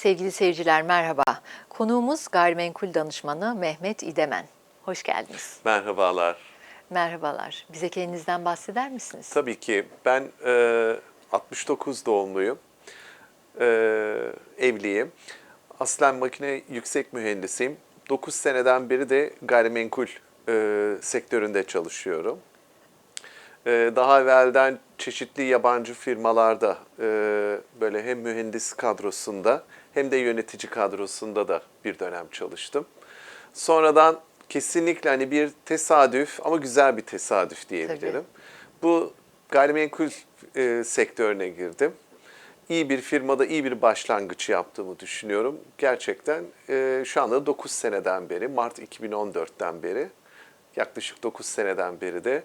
Sevgili seyirciler merhaba. Konuğumuz gayrimenkul danışmanı Mehmet İdemen. Hoş geldiniz. Merhabalar. Merhabalar. Bize kendinizden bahseder misiniz? Tabii ki ben e, 69 doğumluyum. E, evliyim. Aslen makine yüksek mühendisiyim. 9 seneden beri de gayrimenkul e, sektöründe çalışıyorum. E, daha evvelden çeşitli yabancı firmalarda e, böyle hem mühendis kadrosunda hem de yönetici kadrosunda da bir dönem çalıştım. Sonradan kesinlikle hani bir tesadüf ama güzel bir tesadüf diyebilirim. Bu gayrimenkul e, sektörüne girdim. İyi bir firmada iyi bir başlangıç yaptığımı düşünüyorum. Gerçekten e, şu anda 9 seneden beri, Mart 2014'ten beri, yaklaşık 9 seneden beri de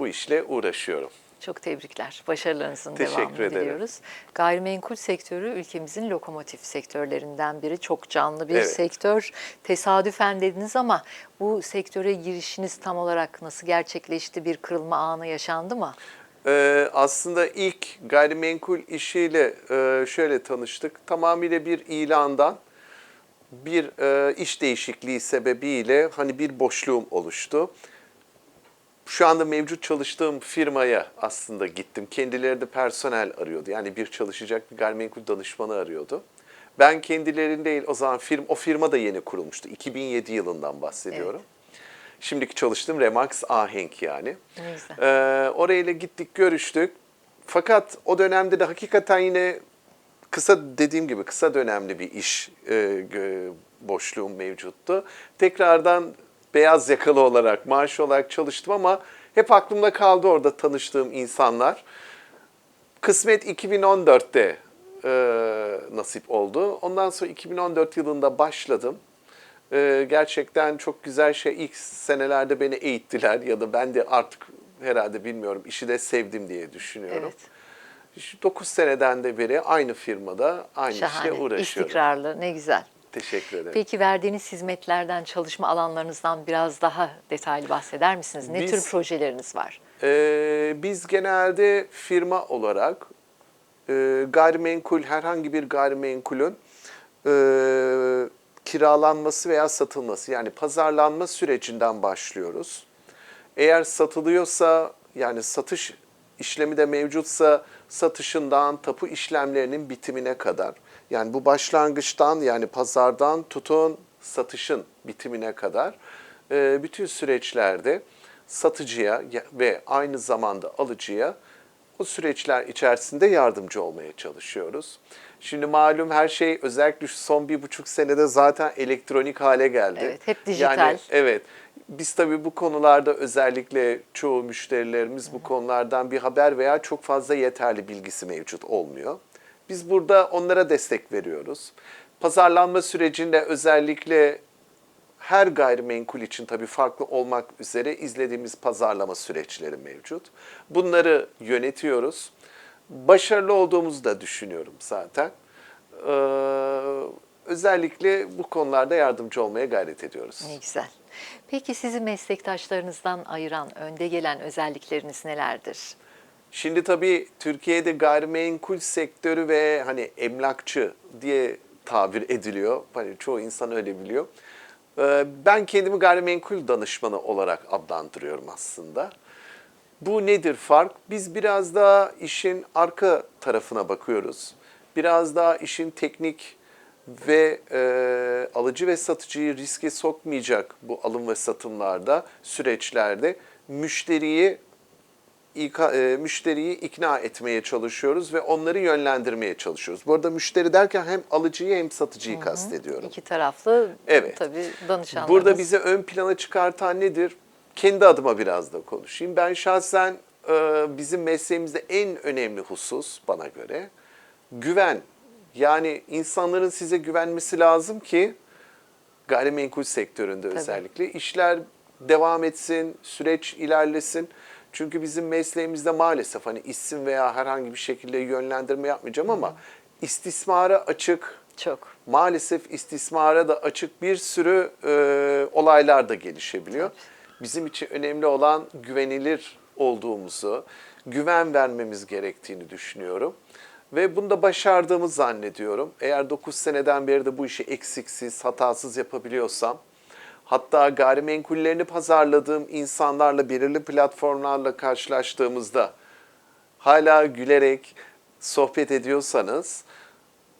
bu işle uğraşıyorum. Çok tebrikler. Başarılarınızın Teşekkür devamını ederim. diliyoruz. Gayrimenkul sektörü ülkemizin lokomotif sektörlerinden biri. Çok canlı bir Evet. sektör. Tesadüfen dediniz ama bu sektöre girişiniz tam olarak nasıl gerçekleşti? Bir kırılma anı yaşandı mı? Ee, aslında ilk gayrimenkul işiyle e, şöyle tanıştık. Tamamıyla bir ilandan bir e, iş değişikliği sebebiyle hani bir boşluğum oluştu. Şu anda mevcut çalıştığım firmaya aslında gittim. Kendileri de personel arıyordu. Yani bir çalışacak bir gayrimenkul danışmanı arıyordu. Ben kendilerini değil o zaman firma, o firma da yeni kurulmuştu. 2007 yılından bahsediyorum. Şimdiki çalıştığım Remax Ahenk yani. Ne güzel. Ee, orayla gittik, görüştük. Fakat o dönemde de hakikaten yine kısa dediğim gibi kısa dönemli bir iş e, boşluğum mevcuttu. Tekrardan beyaz yakalı olarak, maaş olarak çalıştım ama hep aklımda kaldı orada tanıştığım insanlar. Kısmet 2014'te e, nasip oldu. Ondan sonra 2014 yılında başladım. E, gerçekten çok güzel şey. İlk senelerde beni eğittiler ya da ben de artık herhalde bilmiyorum işi de sevdim diye düşünüyorum. Evet. 9 seneden de beri aynı firmada aynı işle Şahane. uğraşıyorum. İstikrarlı. Ne güzel. Teşekkür ederim. Peki verdiğiniz hizmetlerden, çalışma alanlarınızdan biraz daha detaylı bahseder misiniz? Ne Biz- tür projeleriniz var? Ee, biz genelde firma olarak e, gayrimenkul, herhangi bir gayrimenkulün e, kiralanması veya satılması yani pazarlanma sürecinden başlıyoruz. Eğer satılıyorsa yani satış işlemi de mevcutsa satışından tapu işlemlerinin bitimine kadar yani bu başlangıçtan yani pazardan tutun satışın bitimine kadar e, bütün süreçlerde satıcıya ya- ve aynı zamanda alıcıya o süreçler içerisinde yardımcı olmaya çalışıyoruz. Şimdi malum her şey özellikle şu son bir buçuk senede zaten elektronik hale geldi. Evet, hep dijital. Yani evet. Biz tabii bu konularda özellikle çoğu müşterilerimiz bu konulardan bir haber veya çok fazla yeterli bilgisi mevcut olmuyor. Biz burada onlara destek veriyoruz. Pazarlanma sürecinde özellikle her gayrimenkul için tabii farklı olmak üzere izlediğimiz pazarlama süreçleri mevcut. Bunları yönetiyoruz. Başarılı olduğumuzu da düşünüyorum zaten. Ee, özellikle bu konularda yardımcı olmaya gayret ediyoruz. Ne güzel. Peki sizi meslektaşlarınızdan ayıran, önde gelen özellikleriniz nelerdir? Şimdi tabii Türkiye'de gayrimenkul sektörü ve hani emlakçı diye tabir ediliyor. Hani çoğu insan öyle biliyor. Ee, Ben kendimi gayrimenkul danışmanı olarak adlandırıyorum aslında. Bu nedir fark? Biz biraz daha işin arka tarafına bakıyoruz. Biraz daha işin teknik ve e, alıcı ve satıcıyı riske sokmayacak bu alım ve satımlarda, süreçlerde müşteriyi e, müşteriyi ikna etmeye çalışıyoruz ve onları yönlendirmeye çalışıyoruz. Bu arada müşteri derken hem alıcıyı hem satıcıyı kastediyorum. İki taraflı Evet. tabii danışanlarınız. Burada bizi ön plana çıkartan nedir? Kendi adıma biraz da konuşayım. Ben şahsen e, bizim mesleğimizde en önemli husus bana göre güven. Yani insanların size güvenmesi lazım ki gayrimenkul sektöründe özellikle işler devam etsin, süreç ilerlesin. Çünkü bizim mesleğimizde maalesef hani isim veya herhangi bir şekilde yönlendirme yapmayacağım ama istismara açık, Çok. maalesef istismara da açık bir sürü e, olaylar da gelişebiliyor. Bizim için önemli olan güvenilir olduğumuzu, güven vermemiz gerektiğini düşünüyorum. Ve bunu da başardığımı zannediyorum. Eğer 9 seneden beri de bu işi eksiksiz, hatasız yapabiliyorsam, hatta gayrimenkullerini pazarladığım insanlarla, belirli platformlarla karşılaştığımızda hala gülerek sohbet ediyorsanız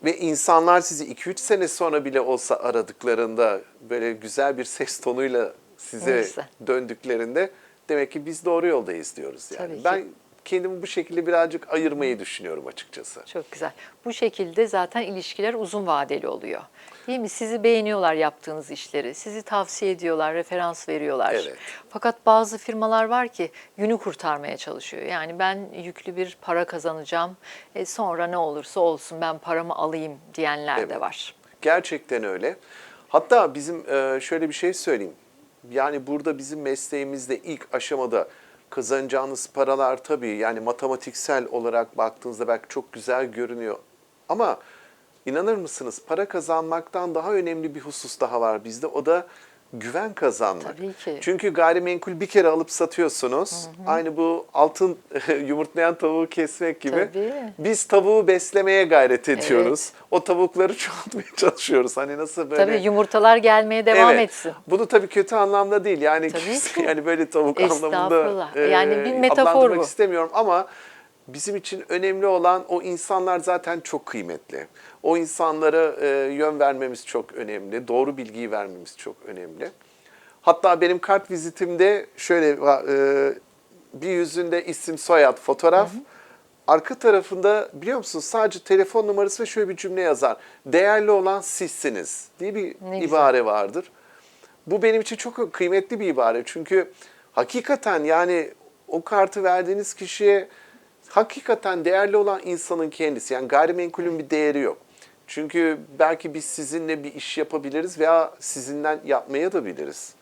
ve insanlar sizi 2-3 sene sonra bile olsa aradıklarında böyle güzel bir ses tonuyla size güzel. döndüklerinde demek ki biz doğru yoldayız diyoruz yani. Tabii ki. Ben kendimi bu şekilde birazcık ayırmayı düşünüyorum açıkçası. Çok güzel. Bu şekilde zaten ilişkiler uzun vadeli oluyor. Değil mi? Sizi beğeniyorlar yaptığınız işleri. Sizi tavsiye ediyorlar, referans veriyorlar. Evet. Fakat bazı firmalar var ki günü kurtarmaya çalışıyor. Yani ben yüklü bir para kazanacağım. E sonra ne olursa olsun ben paramı alayım diyenler de Evet. var. Gerçekten öyle. Hatta bizim e, şöyle bir şey söyleyeyim. Yani burada bizim mesleğimizde ilk aşamada kazanacağınız paralar tabii yani matematiksel olarak baktığınızda belki çok güzel görünüyor. Ama inanır mısınız para kazanmaktan daha önemli bir husus daha var bizde. O da güven kazanmak. Tabii ki. Çünkü gayrimenkul bir kere alıp satıyorsunuz. Aynı bu altın yumurtlayan tavuğu kesmek gibi. Tabii. Biz tavuğu beslemeye gayret ediyoruz. O tavukları çoğaltmaya çalışıyoruz. Hani nasıl böyle... Tabii yumurtalar gelmeye devam Evet. etsin. Bunu tabii kötü anlamda değil. Yani Tabii kimse- ki. yani böyle tavuk anlamında Estağfurullah. Yani bir metafor bu. istemiyorum ama bizim için önemli olan o insanlar zaten çok kıymetli. O insanlara e, yön vermemiz çok önemli. Doğru bilgiyi vermemiz çok önemli. Hatta benim kart vizitimde şöyle e, bir yüzünde isim, soyad, fotoğraf. Arka tarafında biliyor musunuz sadece telefon numarası ve şöyle bir cümle yazar. Değerli olan sizsiniz diye bir Ne güzel. ibare vardır. Bu benim için çok kıymetli bir ibare. Çünkü hakikaten yani o kartı verdiğiniz kişiye hakikaten değerli olan insanın kendisi. Yani gayrimenkulün bir değeri yok. Çünkü belki biz sizinle bir iş yapabiliriz veya sizinden yapmaya da biliriz.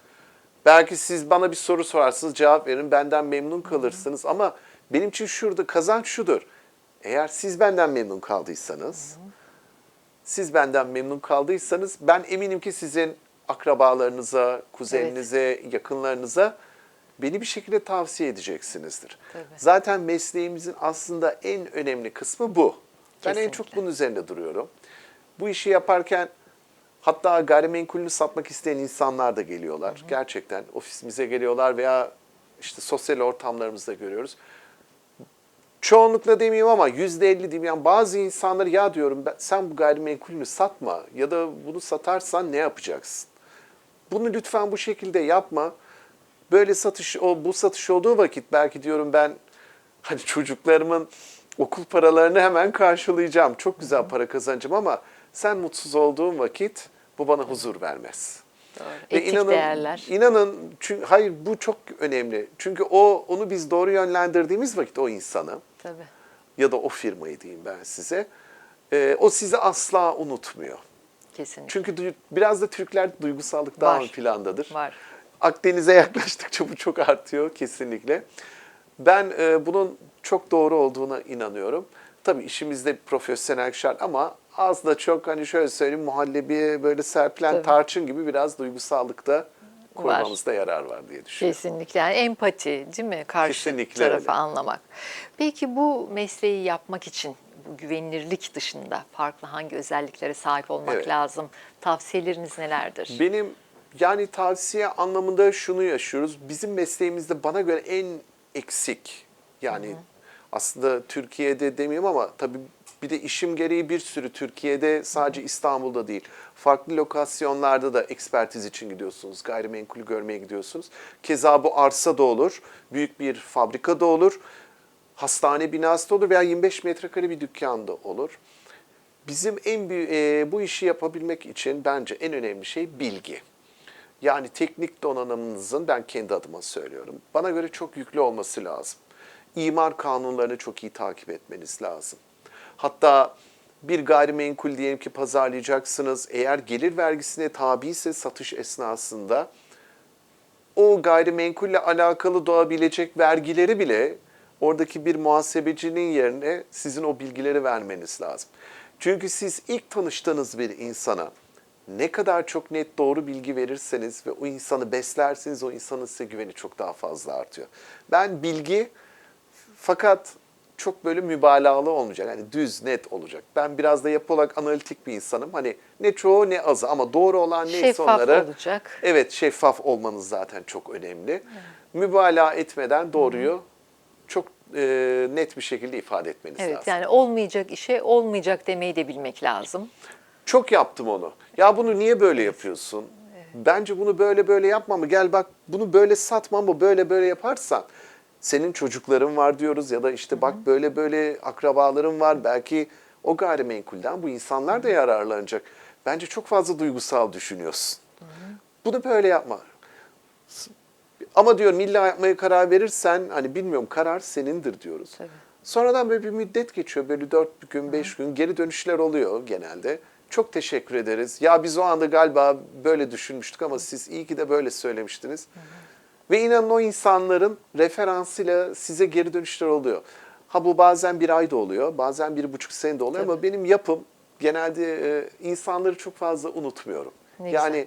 Belki siz bana bir soru sorarsınız, cevap verin, benden memnun kalırsınız ama benim için şurada kazanç şudur. Eğer siz benden memnun kaldıysanız, siz benden memnun kaldıysanız ben eminim ki sizin akrabalarınıza, kuzeninize, yakınlarınıza beni bir şekilde tavsiye edeceksinizdir. Tabii. Zaten mesleğimizin aslında en önemli kısmı bu. Ben en çok bunun üzerinde duruyorum. Bu işi yaparken hatta gayrimenkulünü satmak isteyen insanlar da geliyorlar. Gerçekten ofisimize geliyorlar veya işte sosyal ortamlarımızda görüyoruz. Çoğunlukla demeyeyim ama yüzde elli diyeyim. Yani bazı insanlar ya diyorum ben, sen bu gayrimenkulünü satma ya da bunu satarsan ne yapacaksın? Bunu lütfen bu şekilde yapma. Böyle satış o bu satış olduğu vakit belki diyorum ben hani çocuklarımın okul paralarını hemen karşılayacağım. Çok güzel para kazanacağım ama sen mutsuz olduğun vakit bu bana huzur vermez. Doğru. Ve Etik inanın, değerler. inanın çünkü hayır bu çok önemli. Çünkü o onu biz doğru yönlendirdiğimiz vakit o insanı Tabii. ya da o firmayı diyeyim ben size. e, o sizi asla unutmuyor. Kesinlikle. Çünkü biraz da Türkler duygusallık daha Var. ön plandadır. Var. Akdeniz'e yaklaştıkça bu çok artıyor kesinlikle. Ben e, bunun çok doğru olduğuna inanıyorum. Tabii işimizde profesyonel şart ama az da çok hani şöyle söyleyeyim muhallebi böyle serpilen Tabii. tarçın gibi biraz duygusallıkta koymamızda yarar var diye düşünüyorum. Kesinlikle yani empati değil mi? Karşı Kesinlikle tarafı öyle. anlamak. Peki bu mesleği yapmak için bu güvenilirlik dışında farklı hangi özelliklere sahip olmak Evet. lazım? Tavsiyeleriniz nelerdir? Benim yani tavsiye anlamında şunu yaşıyoruz. Bizim mesleğimizde bana göre en eksik yani aslında Türkiye'de demeyeyim ama tabii bir de işim gereği bir sürü Türkiye'de sadece İstanbul'da değil. Farklı lokasyonlarda da ekspertiz için gidiyorsunuz. Gayrimenkulü görmeye gidiyorsunuz. Keza bu arsa da olur. Büyük bir fabrika da olur. Hastane binası da olur veya 25 metrekare bir dükkan da olur. Bizim en büyük e, bu işi yapabilmek için bence en önemli şey bilgi. Yani teknik donanımınızın ben kendi adıma söylüyorum. Bana göre çok yüklü olması lazım. İmar kanunlarını çok iyi takip etmeniz lazım. Hatta bir gayrimenkul diyelim ki pazarlayacaksınız. Eğer gelir vergisine tabi ise satış esnasında o gayrimenkulle alakalı doğabilecek vergileri bile oradaki bir muhasebecinin yerine sizin o bilgileri vermeniz lazım. Çünkü siz ilk tanıştığınız bir insana ne kadar çok net doğru bilgi verirseniz ve o insanı beslerseniz o insanın size güveni çok daha fazla artıyor. Ben bilgi fakat çok böyle mübalağalı olmayacak. Hani düz, net olacak. Ben biraz da yapı olarak analitik bir insanım. Hani ne çoğu ne azı ama doğru olan neyse Şeffaf onları... olacak. Evet şeffaf olmanız zaten çok önemli. Mübalağa etmeden doğruyu çok e, net bir şekilde ifade etmeniz Evet lazım. yani olmayacak işe olmayacak demeyi de bilmek lazım. Çok yaptım onu. Ya bunu niye böyle yapıyorsun? Bence bunu böyle böyle yapma mı? Gel bak bunu böyle satma mı? Böyle böyle yaparsan senin çocukların var diyoruz ya da işte bak böyle böyle akrabaların var. Belki o gayrimenkulden bu insanlar da yararlanacak. Bence çok fazla duygusal düşünüyorsun. Bunu böyle yapma. Ama diyorum illa yapmaya karar verirsen hani bilmiyorum karar senindir diyoruz. Tabii. Sonradan böyle bir müddet geçiyor. Böyle dört gün, beş gün geri dönüşler oluyor genelde. Çok teşekkür ederiz. Ya biz o anda galiba böyle düşünmüştük ama siz iyi ki de böyle söylemiştiniz. Ve inanın o insanların referansıyla size geri dönüşler oluyor. Ha bu bazen bir ayda oluyor, bazen bir buçuk senede oluyor ama benim yapım genelde e, insanları çok fazla unutmuyorum. Ne yani güzel.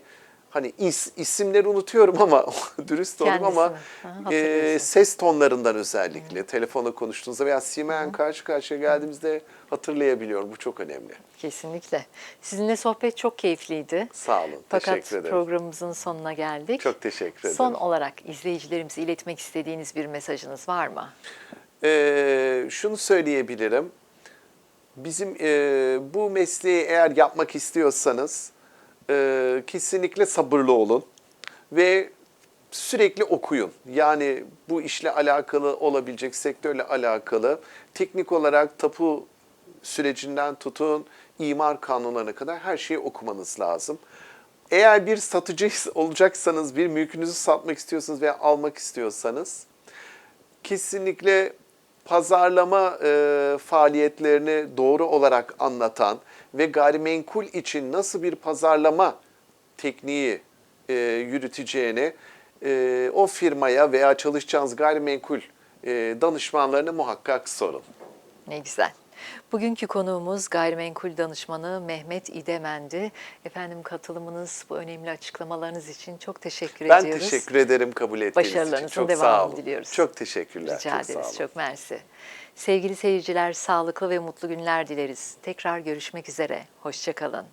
Hani is, isimleri unutuyorum ama dürüst olayım ama e, ses tonlarından özellikle telefonla konuştuğunuzda veya simen karşı karşıya geldiğimizde hatırlayabiliyorum. Bu çok önemli. Kesinlikle. Sizinle sohbet çok keyifliydi. Sağ olun. Fakat teşekkür ederim. programımızın sonuna geldik. Çok teşekkür ederim. Son olarak izleyicilerimize iletmek istediğiniz bir mesajınız var mı? Ee, şunu söyleyebilirim. Bizim e, bu mesleği eğer yapmak istiyorsanız e, kesinlikle sabırlı olun ve sürekli okuyun. Yani bu işle alakalı olabilecek sektörle alakalı teknik olarak tapu sürecinden tutun imar kanunlarına kadar her şeyi okumanız lazım. Eğer bir satıcı olacaksanız, bir mülkünüzü satmak istiyorsanız veya almak istiyorsanız kesinlikle pazarlama e, faaliyetlerini doğru olarak anlatan ve gayrimenkul için nasıl bir pazarlama tekniği e, yürüteceğini e, o firmaya veya çalışacağınız gayrimenkul e, danışmanlarına muhakkak sorun. Ne güzel. Bugünkü konuğumuz gayrimenkul danışmanı Mehmet İdemendi. Efendim katılımınız, bu önemli açıklamalarınız için çok teşekkür Ben ediyoruz. teşekkür ederim kabul ettiğiniz için. Başarılarınızın Çok sağ devamını olun. diliyoruz. Çok teşekkürler. Rica çok ederiz. Çok mersi. Sevgili seyirciler, sağlıklı ve mutlu günler dileriz. Tekrar görüşmek üzere. Hoşçakalın.